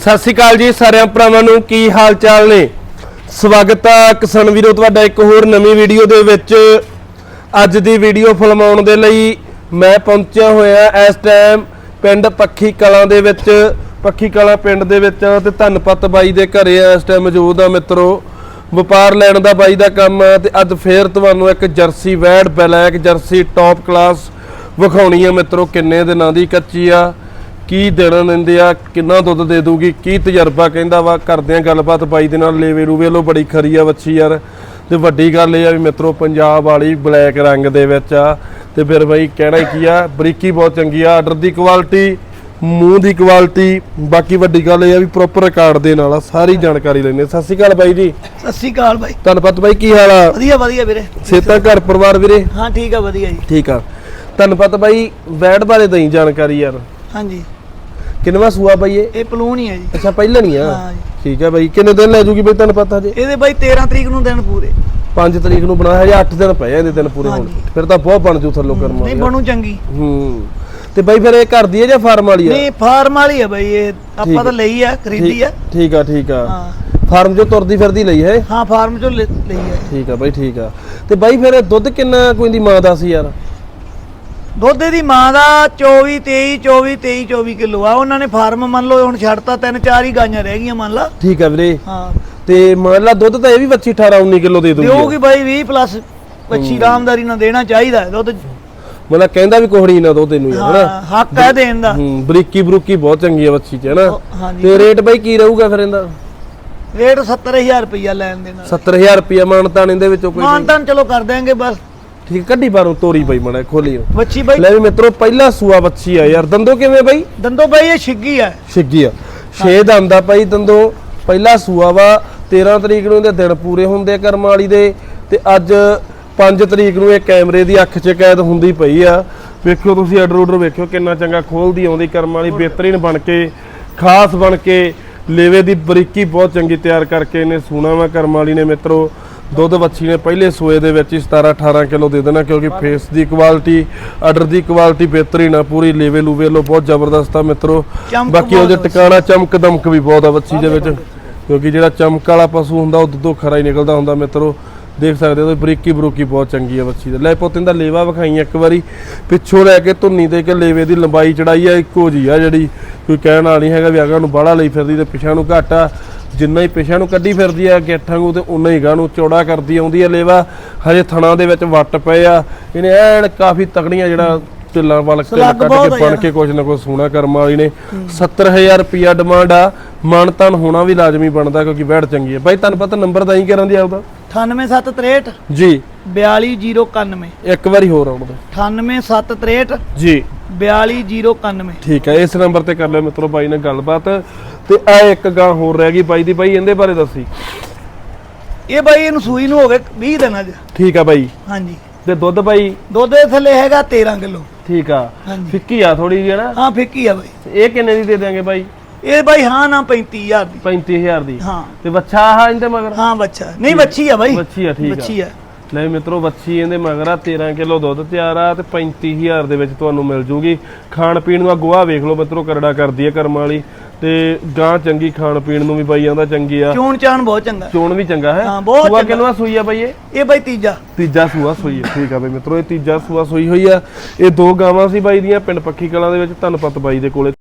ਸਤਿ ਸ਼੍ਰੀ ਅਕਾਲ ਜੀ ਸਾਰਿਆਂ ਭਰਾਵਾਂ ਨੂੰ, ਕੀ ਹਾਲ ਚਾਲ ਨੇ? ਸਵਾਗਤ ਆ ਕਿਸਾਨ ਵੀਰੋ, ਤੁਹਾਡਾ ਇੱਕ ਹੋਰ ਨਵੀਂ ਵੀਡੀਓ ਦੇ ਵਿੱਚ। ਅੱਜ ਦੀ ਵੀਡੀਓ ਫਿਲਮਾਉਣ ਦੇ ਲਈ ਮੈਂ ਪਹੁੰਚਿਆ ਹੋਇਆ ਇਸ ਟਾਈਮ ਪਿੰਡ ਪੱਖੀ ਕਲਾਂ ਦੇ ਵਿੱਚ। ਪੱਖੀ ਕਲਾਂ ਪਿੰਡ ਦੇ ਵਿੱਚ ਤੇ ਧੰਨਪਤ ਬਾਈ ਦੇ ਘਰੇ ਆ ਇਸ ਟਾਈਮ ਮੌਜੂਦ ਆ ਮਿੱਤਰੋ। ਵਪਾਰ ਲੈਣ ਦਾ ਬਾਈ ਦਾ ਕੰਮ ਆ ਤੇ ਅੱਜ ਫੇਰ ਤੁਹਾਨੂੰ ਇੱਕ ਜਰਸੀ ਵੈਡ ਬਲੈਕ ਜਰਸੀ ਟੌਪ ਕਲਾਸ ਵਿਖਾਉਣੀ ਆ ਮਿੱਤਰੋ, ਕਿੰਨੇ ਦਿਨਾਂ ਦੀ ਕੱਚੀ ਆ। ਕੀ ਦੇਣਾ ਦਿੰਦੇ ਆ ਕਿੰਨਾ ਦੁੱਧ ਦੇ ਦੂਗੀ ਕੀ ਤਜਰਬਾ ਕਹਿੰਦਾ ਵਾ? ਕਰਦੇ ਆ ਗੱਲਬਾਤ ਬਾਈ ਦੇ ਨਾਲ ਲੇਵੇ ਰੂਵੇ ਲੋ ਬੜੀ ਖਰੀ ਆ ਵੱਛੀ ਯਾਰ। ਤੇ ਵੱਡੀ ਗੱਲ ਇਹ ਆ ਵੀ ਮਿੱਤਰੋ ਪੰਜਾਬ ਵਾਲੀ ਬਲੈਕ ਰੰਗ ਦੇ ਵਿੱਚ ਆ। ਤੇ ਫਿਰ ਬਾਈ ਕਹਿਣਾ ਕੀ ਆ ਬਰੀਕੀ ਬਹੁਤ ਚੰਗੀ ਆ ਆਰਡਰ ਦੀ ਕੁਆਲਿਟੀ ਮੂੰਹ ਦੀ ਕੁਆਲਿਟੀ ਬਾਕੀ ਵੱਡੀ ਗੱਲ ਇਹ ਆ ਵੀ ਪ੍ਰੋਪਰ ਰਿਕਾਰਡ ਦੇ ਨਾਲ ਆ ਸਾਰੀ ਜਾਣਕਾਰੀ ਲੈਣੇ ਸਤਿ ਸ਼੍ਰੀ ਅਕਾਲ ਬਾਈ ਜੀ। ਸਤਿ ਸ਼੍ਰੀ ਅਕਾਲ ਬਾਈ। ਧੰਨਵਾਦ ਬਾਈ ਕੀ ਹਾਲ ਆ? ਵਧੀਆ ਵਧੀਆ ਵੀਰੇ। ਸੇਤਾ ਘਰ ਪਰਿਵਾਰ ਵੀਰੇ? ਹਾਂ ਠੀਕ ਆ ਵਧੀਆ ਜੀ। ਠੀਕ ਆ। ਧੰਨਵਾਦ ਬਾਈ ਵੈਡ ਬਾਰੇ ਦਈ ਜਾਣਕਾਰੀ ਯਾਰ। ਹਾਂਜੀ। ਕਿੰਨਵਾ ਸੂਆ ਬਾਈ ਇਹ? ਇਹ ਪਲੂਨ ਹੀ ਹੈ ਜੀ। ਅੱਛਾ ਪਹਿਲਾਂ ਨਹੀਂ ਆ? ਹਾਂ ਜੀ। ਠੀਕ ਹੈ ਬਾਈ ਕਿੰਨੇ ਦਿਨ ਲੈ ਜੂਗੀ ਬਾਈ ਤੁਹਾਨੂੰ ਪਤਾ ਜੇ? ਇਹਦੇ ਬਾਈ 13 ਤਰੀਕ ਨੂੰ ਦਿਨ ਪੂਰੇ। 5 ਤਰੀਕ ਨੂੰ ਬਣਾਇਆ ਹਜੇ 8 ਦਿਨ ਪਏ ਆ ਇਹਦੇ ਦਿਨ ਪੂਰੇ ਹੋਣ। ਹਾਂਜੀ। ਫਿਰ ਤਾਂ ਬਹੁਤ ਬਣ ਜੂ ਥੱਲੋਂ ਕਰਮ ਨਹੀਂ ਬਣੂ ਚੰਗੀ। ਹੂੰ। ਤੇ ਬਾਈ ਫਿਰ ਇਹ ਘਰ ਦੀ ਹੈ ਜਾਂ ਫਾਰਮ ਵਾਲੀ ਆ? ਨਹੀਂ ਫਾਰਮ ਵਾਲੀ ਹੈ ਬਾਈ ਇਹ ਆਪਾਂ ਤਾਂ ਲਈ ਆ ਖਰੀਦੀ ਆ। ਠੀਕ- ਠੀਕ ਆ ਠੀਕ ਆ। ਹਾਂ। ਫਾਰਮ ਜੋ ਤੁਰਦੀ ਫਿਰਦੀ ਲਈ ਹੈ ਹਾਂ ਫਾਰਮ ਚੋਂ ਲਈ ਲਈ ਆ। ਠੀਕ ਆ ਬਾਈ ਠੀਕ ਆ। ਤੇ ਬਾਈ ਫਿਰ ਇਹ ਦੁੱਧ ਕਿੰਨਾ ਕੋਈ ਦੀ ਮਾਂ ਦਾ ਸੀ ਯਾਰ? ਦੁੱਧ ਦੀ ਮਾਂ ਦਾ 24 23 24 23 24 ਕਿਲੋ ਆ। ਉਹਨਾਂ ਨੇ ਫਾਰਮ ਮੰਨ ਲਓ ਹੁਣ ਛੱਡਤਾ ਤਿੰਨ ਚਾਰ ਹੀ ਗਾਈਆਂ ਰਹਿ ਗਈਆਂ ਮੰਨ ਲਾ। ਠੀਕ ਆ ਵੀਰੇ। ਹਾਂ। ਤੇ ਮੰਨ ਲਾ ਦੁੱਧ ਤਾਂ ਇਹ ਵੀ ਬੱਚੀ 18 19 ਕਿਲੋ ਦੇ ਦੂਗੀ ਦਿਓਗੀ ਬਾਈ 20 ਪਲੱਸ ਬੱਚੀ ਰਾਮਦਾਰੀ ਨਾਲ ਦੇਣਾ ਚਾਹੀਦਾ ਹੈ ਦੁੱਧ। ਮਤਲਬ ਕਹਿੰਦਾ ਵੀ ਕੋਹੜੀ ਨਾ ਦੁੱਧ ਇਹਨੂੰ ਯਾਰ। ਹਾਂ ਹਨਾ ਹੱਕ ਹੈ ਦੇਣ ਦਾ। ਹੂੰ ਬਰੀਕੀ ਬਰੂਕੀ ਬਹੁਤ ਚੰਗੀ ਆ ਬੱਚੀ ਚ ਹਨਾ ਹਾਂਜੀ। ਤੇ ਰੇਟ ਬਾਈ ਕੀ ਰਹੂਗਾ ਫਿਰ ਇਹਦਾ? ਰੇਟ 70000 ਰੁਪਇਆ ਲੈਣ ਦੇ ਨਾਲ 70000 ਰੁਪਿਆ ਮਾਨਤਾਨ ਇਹਦੇ ਵਿੱਚੋਂ ਕੋਈ ਮਾਨਤਾਨ ਚਲੋ ਕਰ ਦਿਆਂਗੇ ਬਸ। ਠੀਕ ਕੱਢੀ ਬਾਰੋਂ ਤੋਰੀ ਬਾਈ ਮੜਾ ਖੋਲੀ ਬੱਚੀ ਬਾਈ। ਲੈ ਵੀ ਮਿੱਤਰੋ ਪਹਿਲਾ ਸੂਆ ਬੱਚੀ ਆ ਯਾਰ। ਦੰਦੋ ਕਿਵੇਂ ਬਾਈ? ਦੰਦੋ ਬਾਈ ਇਹ ਛਿੱਗੀ ਆ। ਛਿੱਗੀ ਆ। ਛੇ ਦੰਦ ਆ ਬਾਈ ਦੰਦੋ। ਪਹਿਲਾ ਸੂਆ ਵਾ 13 ਤਰੀਕ ਨੂੰ ਇਹਦੇ ਦਿਨ ਪੂਰੇ ਹੁੰਦੇ ਕਰਮ ਵਾਲੀ ਦੇ ਤੇ ਅੱਜ 5 ਤਰੀਕ ਨੂੰ ਇਹ ਕੈਮਰੇ ਦੀ ਅੱਖ 'ਚ ਕੈਦ ਹੁੰਦੀ ਪਈ ਆ। ਵੇਖਿਓ ਤੁਸੀਂ ਆਰਡਰ ਆਰਡਰ ਵੇਖਿਓ ਕਿੰਨਾ ਚੰਗਾ ਖੋਲਦੀ ਆਉਂਦੀ ਕਰਮ ਵਾਲੀ ਬਿਹਤਰੀਨ ਬਣ ਕੇ ਖਾਸ ਬਣ ਕੇ ਲੇਵੇ ਦੀ ਬਰੀਕੀ ਬਹੁਤ ਚੰਗੀ ਤਿਆਰ ਕਰਕੇ ਇਹਨੇ ਸੂਣਾ ਵਾ ਕਰਮ ਵਾਲੀ ਨੇ ਮਿੱਤਰੋ। ਦੁੱਧ ਬੱਚੀ ਨੇ ਪਹਿਲੇ ਸੂਏ ਦੇ ਵਿੱਚ ਹੀ 17 18 ਕਿਲੋ ਦੇ ਦੇਣਾ ਕਿਉਂਕਿ ਫੇਸ ਦੀ ਕੁਆਲਿਟੀ ਆਰਡਰ ਦੀ ਕੁਆਲਿਟੀ ਬਿਹਤਰੀਨ ਆ ਪੂਰੀ ਲੇਵੇ ਲੂਵੇ ਲੋ ਬਹੁਤ ਜ਼ਬਰਦਸਤ ਆ ਮਿੱਤਰੋ। ਬਾਕੀ ਉਹਦੇ ਟਿਕਾਣਾ ਚਮਕ ਦਮਕ ਵੀ ਬਹੁਤ ਆ ਬੱਚੀ ਦੇ ਵਿੱਚ ਕਿਉਂਕਿ ਜਿਹੜਾ ਚਮਕ ਵਾਲਾ ਪਸ਼ੂ ਹੁੰਦਾ ਉਹ ਦੁੱਧੋਂ ਖਰਾ ਹੀ ਨਿਕਲਦਾ ਹੁੰਦਾ ਮਿੱਤਰੋ। ਦੇਖ ਸਕਦੇ ਹੋ ਬਰੀਕੀ ਬਰੂਕੀ ਬਹੁਤ ਚੰਗੀ ਆ ਬੱਚੀ ਦਾ। ਲੈ ਪੁੱਤ ਦਾ ਲੇਵਾ ਵਿਖਾਈ ਇੱਕ ਵਾਰੀ। ਪਿੱਛੋਂ ਲੈ ਕੇ ਧੁੰਨੀ ਤੇ ਕਿ ਲੇਵੇ ਦੀ ਲੰਬਾਈ ਚੜਾਈ ਆ ਇੱਕੋ ਜੀ ਆ ਜਿਹੜੀ ਕੋਈ ਕਹਿਣ ਵਾਲਾ ਨਹੀਂ ਹੈਗਾ ਵੀ ਅਗਾਂ ਨੂੰ ਬਾਹਲਾ ਲਈ ਫਿਰਦੀ ਤੇ ਪਿਛਾਂ ਨੂੰ ਘੱਟ। ਜਿੰਨਾ ਹੀ ਪਿਛਾਂ ਨੂੰ ਕੱਢੀ ਫਿਰਦੀ ਆ ਗੇਠਾਂ ਨੂੰ ਤੇ ਉਨਾ ਹੀ ਗਾਂ ਨੂੰ ਚੌੜਾ ਕਰਦੀ ਆਉਂਦੀ ਆ ਲੇਵਾ। ਹਜੇ ਥਣਾ ਦੇ ਵਿੱਚ ਵੱਟ ਪਏ ਆ। ਇਹਨੇ ਐਨ ਕਾਫੀ ਤਕੜੀਆਂ ਜਿਹੜਾ ਢਿੱਲਾਂ ਵੱਲ ਬਹੁਤ ਕੇ ਆ ਬਣ। ਕੇ ਕੁਝ ਨਾ ਕੁਝ ਸੋਨਾ ਕਰਮ ਵਾਲੀ ਨੇ। 70000 ਰੁਪਿਆ ਡਿਮਾਂਡ ਆ। ਮਾਨਤਾਨ ਹੋਣਾ ਵੀ ਲਾਜ਼ਮੀ ਬਣਦਾ ਕਿਉਂਕਿ ਵੈੜ ਚੰਗੀ ਹੈ ਬਾਈ ਤੁਹਾਨੂੰ ਪਤਾ ਨੰਬਰ ਤਾਂ ਹੀ ਕਰਾਂ ਦੀ ਆਪਦਾ। 98763 ਜੀ। 42091 ਇੱਕ ਵਾਰੀ ਹੋਰ ਆਉਣ ਦਿਓ। 98763 ਜੀ। 42091 ਠੀਕ ਹੈ ਇਸ ਨੰਬਰ ਤੇ ਕਰ ਲਿਓ ਮਿੱਤਰੋ ਬਾਈ ਨਾਲ ਗੱਲਬਾਤ। ਤੇ ਆ ਇੱਕ ਗਾਂ ਹੋਰ ਰਹਿ ਗਈ ਬਾਈ ਦੀ। ਬਾਈ ਇਹਦੇ ਬਾਰੇ ਦੱਸੀ। ਇਹ ਬਾਈ ਇਹਨੂੰ ਸੂਈ ਨੂੰ ਹੋ ਗਏ 20 ਦਿਨਾਂ ਚ ਠੀਕ ਆ ਬਾਈ। ਹਾਂਜੀ। ਤੇ ਦੁੱਧ ਬਾਈ? ਦੁੱਧ ਦੇ ਥੱਲੇ ਹੈਗਾ 13 ਕਿਲੋ। ਠੀਕ ਆ। ਫਿੱਕੀ ਆ ਥੋੜੀ ਜਿਹੀ ਨਾ? ਹਾਂ ਫਿੱਕੀ ਆ ਬਾਈ। ਇਹ ਕਿੰਨੇ ਦੀ ਦੇ ਦਿਆਂਗੇ ਬਾਈ? ਇਹ ਬਾਈ ਹਾਂ ਨਾ 35000 ਦੀ। 35000 ਦੀ। ਹਾਂ। ਤੇ ਬੱਚਾ ਆ ਇਹਦੇ ਮਗਰ? ਹਾਂ ਬੱਚਾ ਨਹੀਂ ਬੱਚੀ ਆ ਬਾਈ। ਬੱਚੀ ਆ ਠੀਕ ਆ। ਬੱਚੀ ਆ। ਲੈ ਮਿੱਤਰੋ ਬੱਚੀ ਇਹਦੇ ਮਗਰ ਆ 13 ਕਿਲੋ ਦੁੱਧ ਤਿਆਰ ਆ ਤੇ 35000 ਦੇ ਵਿੱਚ ਤੁਹਾਨੂੰ ਮਿਲ ਜੂਗੀ। ਖਾਣ ਪੀਣ ਨੂੰ ਆ ਗੋਹਾ ਵੇਖ ਲਓ ਮਿੱਤਰੋ ਕਰੜਾ ਕਰਦੀ ਆ ਕਰਮ ਵਾਲੀ। ਤੇ ਗਾਂ ਚੰਗੀ ਖਾਣ ਪੀਣ ਨੂੰ ਵੀ ਬਾਈ ਆਂਦਾ ਚੰਗੀ ਆ। ਚੋਣ ਚਾਣ ਬਹੁਤ ਚੰਗਾ। ਚੋਣ ਵੀ ਚੰਗਾ ਹੈ। ਹਾਂ, ਬਹੁਤ ਸੂਆ। ਕਿੰਨਵਾ ਸੂਈ ਆ ਬਾਈ ਇਹ? ਇਹ ਬਾਈ ਤੀਜਾ। ਤੀਜਾ ਸੂਆ ਸੂਈ ਹੈ ਠੀਕ ਆ ਬਈ ਮਿੱਤਰੋ ਇਹ ਤੀਜਾ ਸੂਆ ਸੂਈ ਹੋਈ ਆ। ਇਹ ਦੋ ਗਾਵਾਂ ਸੀ ਬਾਈ ਦੀਆਂ ਪਿੰਡ ਪੱਖੀ ਕਲਾਂ ਦੇ ਵਿੱਚ ਧੰਨਪਤ ਬਾਈ ਦੇ ਕੋਲੇ।